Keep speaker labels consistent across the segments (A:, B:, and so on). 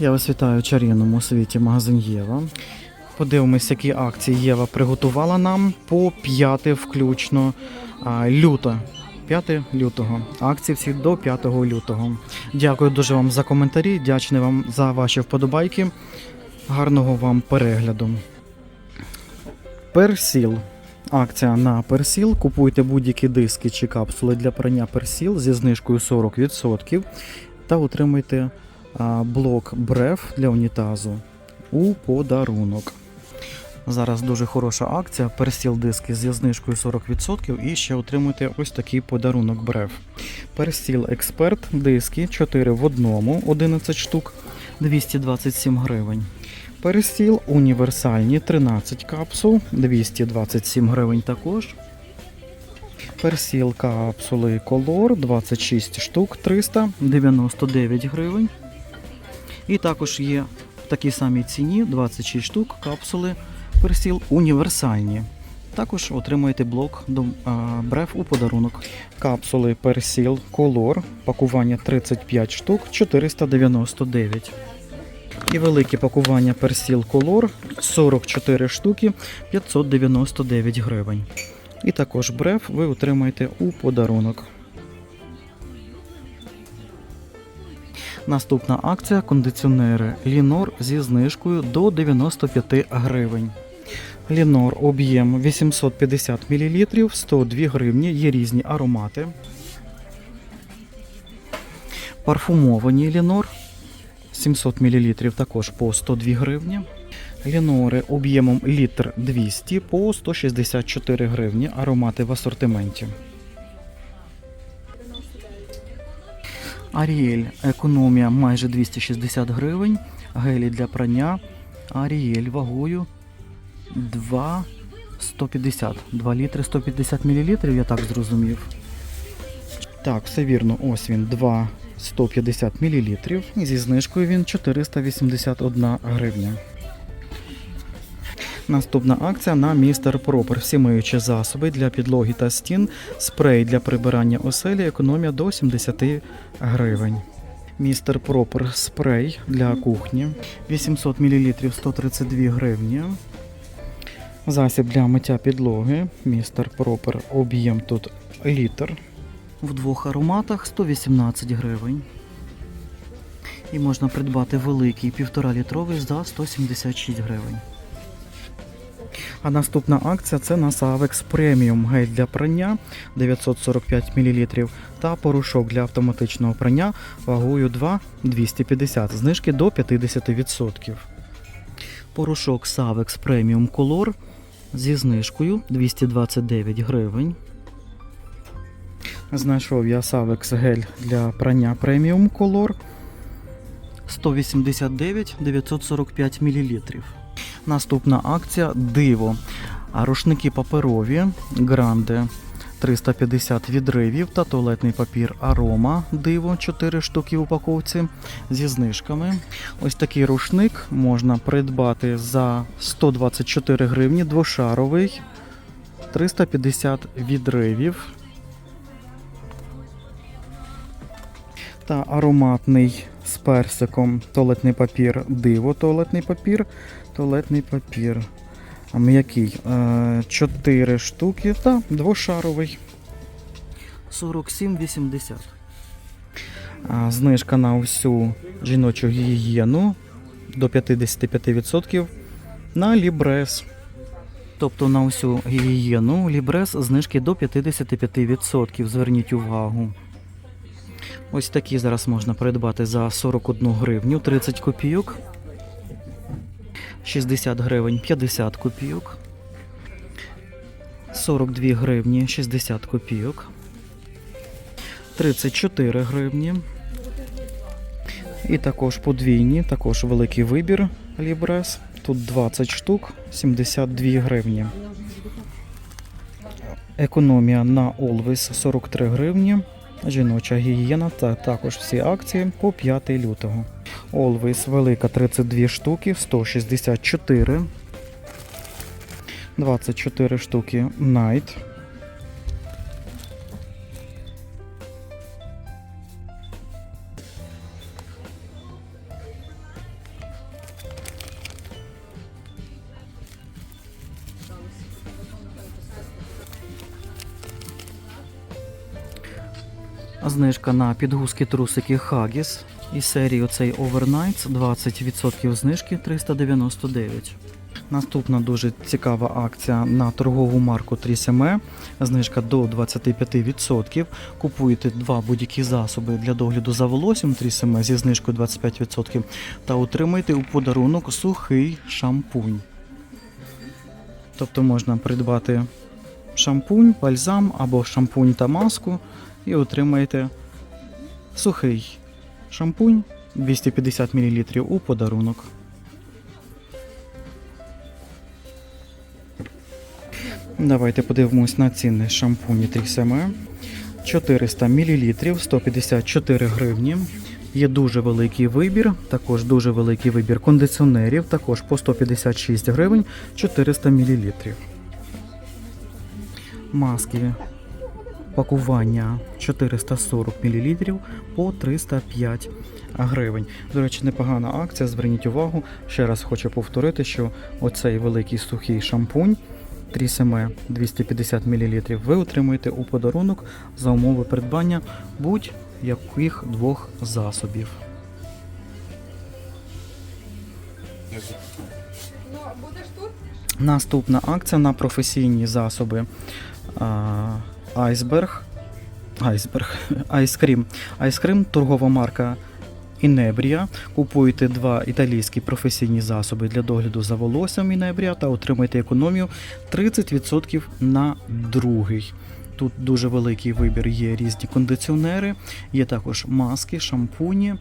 A: Я вас вітаю у чарівному світі магазин Єва. Подивимось, які акції Єва приготувала нам по 5 включно люто. 5 лютого. Акції всі до 5 лютого. Дякую дуже вам за коментарі, вдячний вам за ваші вподобайки. Гарного вам перегляду. Персіл. Акція на персіл. Купуйте будь-які диски чи капсули для прання персіл зі знижкою 40% та отримайте блок бреф для унітазу у подарунок. Зараз дуже хороша акція. Персіл диски зі знижкою 40% і ще отримуєте ось такий подарунок бреф. Персіл експерт диски 4 в одному, 11 штук, 227 гривень. Персіл універсальні 13 капсул, 227 гривень також. Персіл капсули Color 26 штук 399 гривень. І також є в такій самій ціні 26 штук капсули Персіл універсальні. Також отримуєте блок до а, бреф у подарунок. Капсули Персіл Color, пакування 35 штук 499. І велике пакування Персіл Color 44 штуки 599 гривень. І також бреф ви отримаєте у подарунок. Наступна акція кондиціонери Лінор зі знижкою до 95 гривень. Лінор об'єм 850 мл, 102 гривні, є різні аромати. Парфумовані Лінор 700 мл також по 102 гривні. Лінори об'ємом літр 200 по 164 гривні. Аромати в асортименті. Аріель економія майже 260 гривень. Гелі для прання. Аріель вагою 2 150. 2 літри 150 мл, я так зрозумів. Так, все вірно. Ось він 2 150 мл. Зі знижкою він 481 гривня. Наступна акція на містер Пропер. Всі миючі засоби для підлоги та стін, спрей для прибирання оселі, економія до 70 гривень. Містер Пропер спрей для кухні 800 мл 132 гривні. Засіб для миття підлоги. Містер Пропер об'єм тут літр. В двох ароматах 118 гривень. І можна придбати великий 1,5 літровий за 176 гривень. А наступна акція це на Savex Premium гель для прання 945 мл та порошок для автоматичного прання вагою 2 250, знижки до 50%. Порошок Savex Premium Color зі знижкою 229 гривень. Знайшов я Savex гель для прання Premium Color 189 945 мл. Наступна акція диво. Рушники паперові гранде 350 відривів та туалетний папір Арома диво 4 штуки в упаковці зі знижками. Ось такий рушник можна придбати за 124 гривні, двошаровий, 350 відривів. Та ароматний персиком туалетний папір диво, туалетний папір, туалетний папір. А М'який. 4 штуки та двошаровий. 47,80. А, Знижка на всю жіночу гігієну до 55% на Лібрес. Тобто на всю гігієну Лібрес знижки до 55%. Зверніть увагу. Ось такі зараз можна придбати за 41 гривню 30 копійок. 60 гривень 50 копійок. 42 гривні 60 копійок. 34 гривні. І також подвійні, також великий вибір Лібрес. Тут 20 штук, 72 гривні. Економія на Always 43 гривні. Жіноча гігієна та також всі акції по 5 лютого. Олвейс велика 32 штуки, 164. 24 штуки Night. Знижка на підгузки трусики Haggis із серії оцей Overnights 20% знижки 399. Наступна дуже цікава акція на торгову марку Трісеме. Знижка до 25%. Купуєте два будь-які засоби для догляду за волоссям Трісеме зі знижкою 25% та отримаєте у подарунок сухий шампунь. Тобто можна придбати шампунь, бальзам або шампунь та маску і отримаєте сухий шампунь 250 мл у подарунок. Давайте подивимось на ціни шампуні Трісеме. 400 мл 154 гривні. Є дуже великий вибір, також дуже великий вибір кондиціонерів, також по 156 гривень 400 мл. Маски пакування 440 мл по 305 гривень. До речі, непогана акція. Зверніть увагу. Ще раз хочу повторити, що оцей великий сухий шампунь Трісеме 250 мл ви отримаєте у подарунок за умови придбання будь-яких двох засобів.
B: Ну?
A: Наступна акція на професійні засоби Айсберг. Айсберг. Айскрім. Айскрім торгова марка Інебрія. Купуєте два італійські професійні засоби для догляду за волоссям Інебрія та отримаєте економію 30% на другий. Тут дуже великий вибір є різні кондиціонери, є також маски, шампуні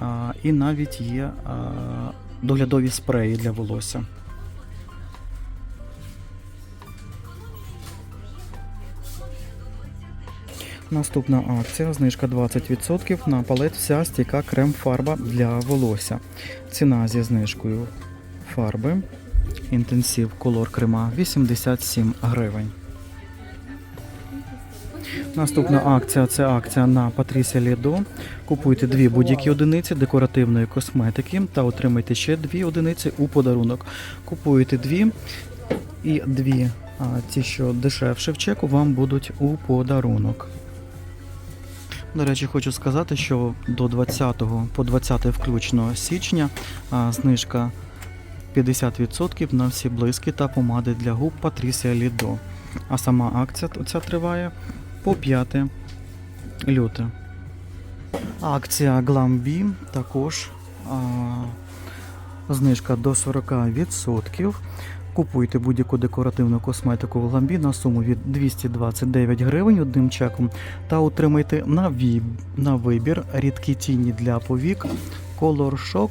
A: а, і навіть є а, доглядові спреї для волосся. Наступна акція знижка 20% на палет вся стійка крем-фарба для волосся. Ціна зі знижкою фарби інтенсив колор крема 87 гривень. Наступна акція це акція на Patricia Lido. Купуйте дві будь-які одиниці декоративної косметики та отримайте ще дві одиниці у подарунок. Купуєте дві і дві, а, ті, що дешевше в чеку, вам будуть у подарунок. До речі, хочу сказати, що до 20 по 20 включно січня знижка 50% на всі блиски та помади для губ Patricia Lido. А сама акція ця триває по 5 люте. Акція Glambi також а, знижка до 40%. Купуйте будь-яку декоративну косметику в Glambi на суму від 229 гривень одним чеком та отримайте на, віб, на вибір рідкі тіні для повік Color Shock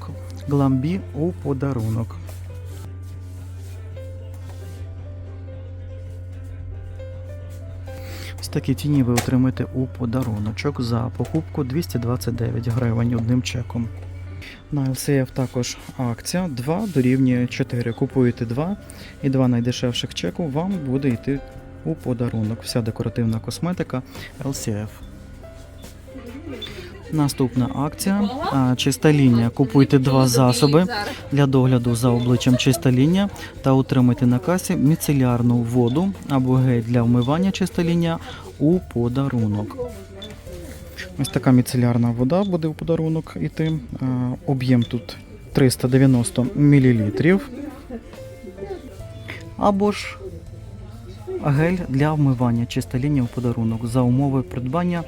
A: Glambi у подарунок. Ось такі тіні ви отримаєте у подаруночок за покупку 229 гривень одним чеком. На LCF також акція 2 дорівнює 4. Купуєте 2 і 2 найдешевших чеку вам буде йти у подарунок. Вся декоративна косметика LCF. Наступна акція. Чиста лінія. Купуйте два засоби для догляду за обличчям чиста лінія та отримайте на касі міцелярну воду або гель для вмивання чиста лінія у подарунок. Ось така міцелярна вода буде у подарунок іти. Об'єм тут 390 мл. Або ж гель для вмивання чиста лінія у подарунок за умови придбання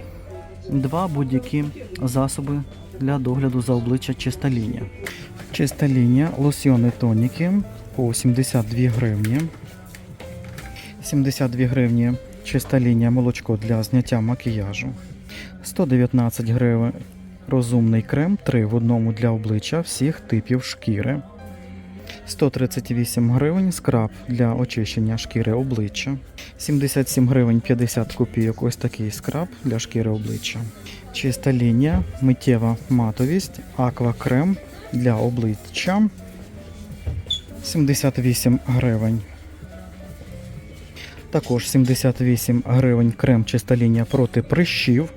A: два будь-які засоби для догляду за обличчя. Чиста лінія, лосьйони тоніки по 72 гривні. 72 гривні чиста лінія молочко для зняття макіяжу. 119 гривень розумний крем 3 в одному для обличчя всіх типів шкіри. 138 гривень скраб для очищення шкіри обличчя. 77 гривень 50 копійок ось такий скраб для шкіри обличчя. Чиста лінія, миттєва матовість, аквакрем для обличчя. 78 гривень. Також 78 гривень крем чиста лінія проти прищів.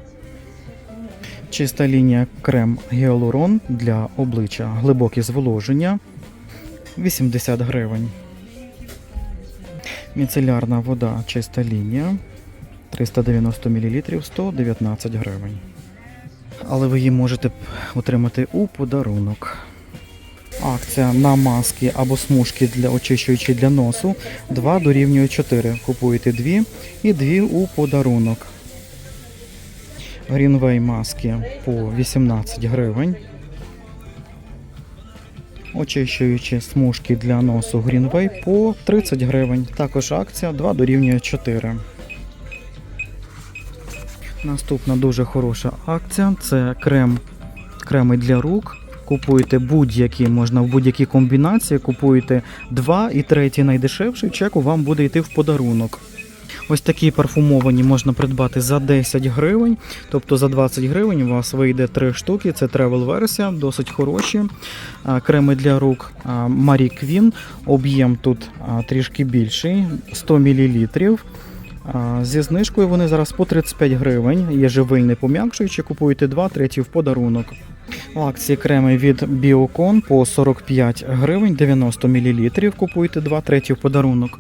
A: Чиста лінія крем гіалурон для обличчя глибоке зволоження 80 гривень. Міцелярна вода чиста лінія 390 мл 119 гривень. Але ви її можете отримати у подарунок. Акція на маски або смужки для очищуючі для носу 2 дорівнює 4. Купуєте 2 і 2 у подарунок. Greenway маски по 18 гривень. Очищуючі смужки для носу Greenway по 30 гривень. Також акція 2 дорівнює 4. Наступна дуже хороша акція це крем, креми для рук. Купуєте будь-які, можна в будь-які комбінації, купуєте два і третій найдешевший, чеку вам буде йти в подарунок. Ось такі парфумовані можна придбати за 10 гривень, тобто за 20 гривень у вас вийде 3 штуки. Це тревел версія, досить хороші. Креми для рук Marie Queen. Об'єм тут трішки більший 100 мл. Зі знижкою вони зараз по 35 гривень. Є живильний пом'якшуючий, купуєте 2, третій в подарунок. В акції креми від Biocon по 45 гривень 90 мл. Купуєте 2, третій в подарунок.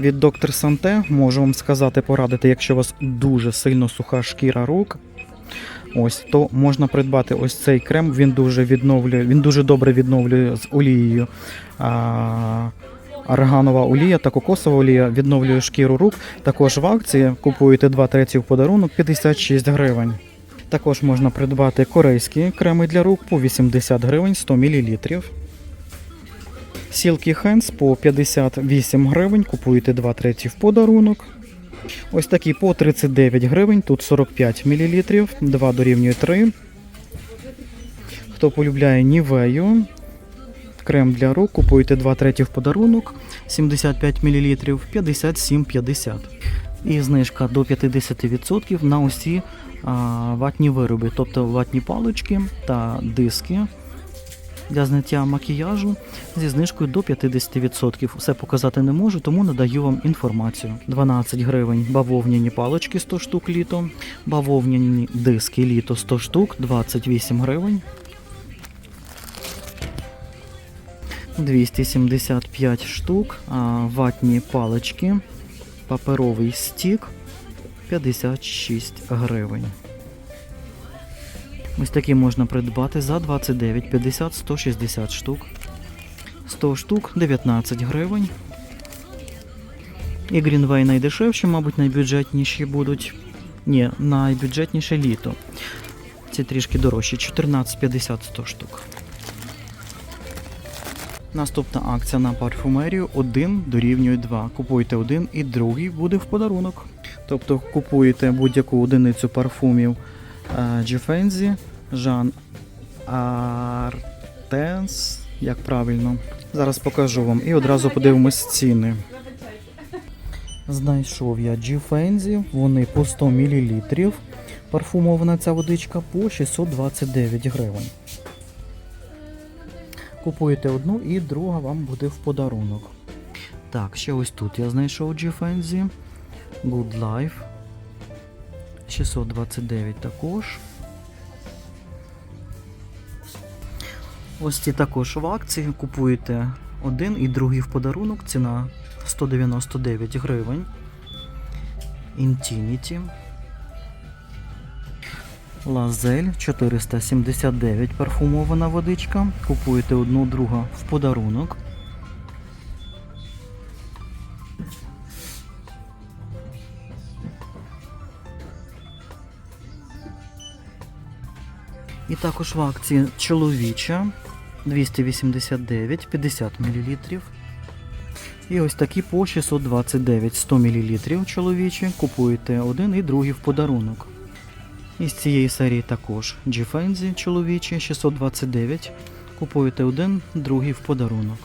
A: Від доктор Санте можу вам сказати, порадити, якщо у вас дуже сильно суха шкіра рук. Ось то можна придбати ось цей крем. Він дуже відновлює, він дуже добре відновлює з олією. А, Арганова олія та кокосова олія відновлює шкіру рук. Також в акції купуєте 2 треті в подарунок 56 гривень. Також можна придбати корейські креми для рук по 80 гривень 100 мл. Сілкі Хенс по 58 гривень, купуєте 2 треті в подарунок. Ось такі по 39 гривень, тут 45 мл, 2 дорівнює 3. Хто полюбляє Нівею, крем для рук, купуєте 2 треті в подарунок, 75 мл, 57,50. І знижка до 50% на усі а, ватні вироби, тобто ватні палички та диски для зняття макіяжу зі знижкою до 50%. Все показати не можу, тому надаю вам інформацію. 12 гривень бавовняні палички 100 штук літо, бавовняні диски літо 100 штук, 28 гривень. 275 штук, ватні палички, паперовий стік 56 гривень. Ось такі можна придбати за 29, 50, 160 штук. 100 штук 19 гривень. І Greenway найдешевші, мабуть, найбюджетніші будуть. Ні, найбюджетніше літо. Ці трішки дорожчі, 14,50 100 штук. Наступна акція на парфумерію 1 дорівнює 2. Купуєте один і другий буде в подарунок. Тобто купуєте будь-яку одиницю парфумів Джефензі, Жан Артенс, як правильно. Зараз покажу вам і одразу подивимось ціни. Знайшов я Джефензі, вони по 100 мл. Парфумована ця водичка по 629 гривень. Купуєте одну і друга вам буде в подарунок. Так, ще ось тут я знайшов Джефензі. Good Life. 629 також. Ось ці також в акції. Купуєте один і другий в подарунок. Ціна 199 гривень. Infinity. Лазель 479 парфумована водичка. Купуєте одну, друга в подарунок. І також в акції чоловіча 289 50 мл. І ось такі по 629 100 мл чоловічі. Купуєте один і другий в подарунок. Із цієї серії також Джіфензі чоловічі 629. Купуєте один, другий в подарунок.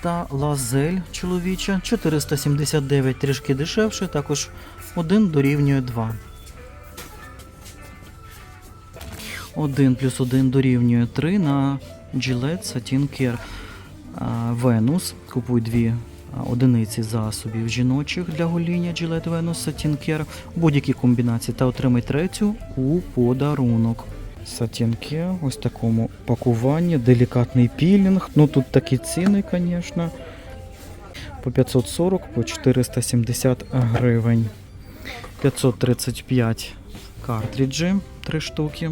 A: Та лазель чоловіча 479 трішки дешевше, також один дорівнює 2. 1 плюс 1 дорівнює 3 на Gillette Satin Care Venus. Купуй дві одиниці засобів жіночих для гоління Gillette Venus Satin Care у будь-якій комбінації та отримай третю у подарунок. Satin ось такому пакуванні, делікатний пілінг. Ну тут такі ціни, звісно. по 540, по 470 гривень. 535 картриджі, 3 штуки.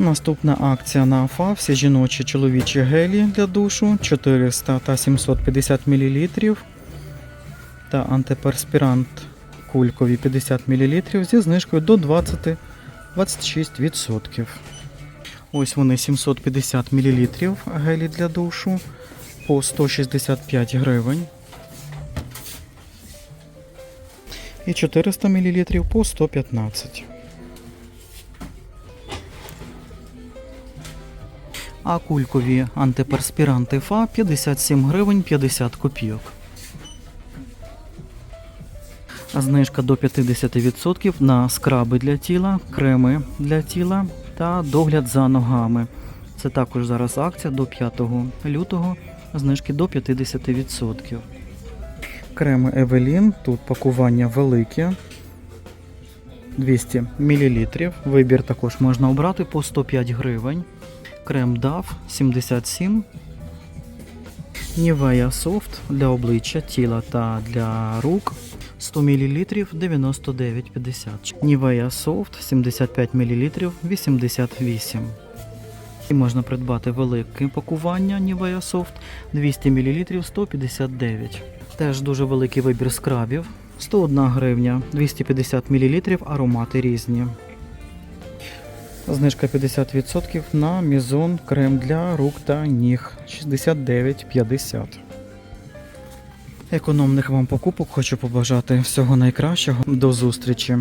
A: Наступна акція на АФА. Всі жіночі чоловічі гелі для душу 400 та 750 мл. Та антиперспірант кулькові 50 мл зі знижкою до 20 26%. Ось вони 750 мл гелі для душу по 165 гривень. І 400 мл по 115. А кулькові антиперспіранти ФА 57 гривень 50 копійок. Знижка до 50% на скраби для тіла, креми для тіла та догляд за ногами. Це також зараз акція до 5 лютого, знижки до 50%. Креми Евелін, тут пакування велике. 200 мл. Вибір також можна обрати по 105 гривень. Крем DAF 77. Nivea Soft для обличчя, тіла та для рук 100 мл 99,50. Nivea Soft 75 мл 88. І можна придбати велике пакування Nivea Soft 200 мл 159. Теж дуже великий вибір скрабів. 101 гривня, 250 мл аромати різні. Знижка 50% на Мізон крем для рук та ніг 69,50. Економних вам покупок хочу побажати всього найкращого. До зустрічі!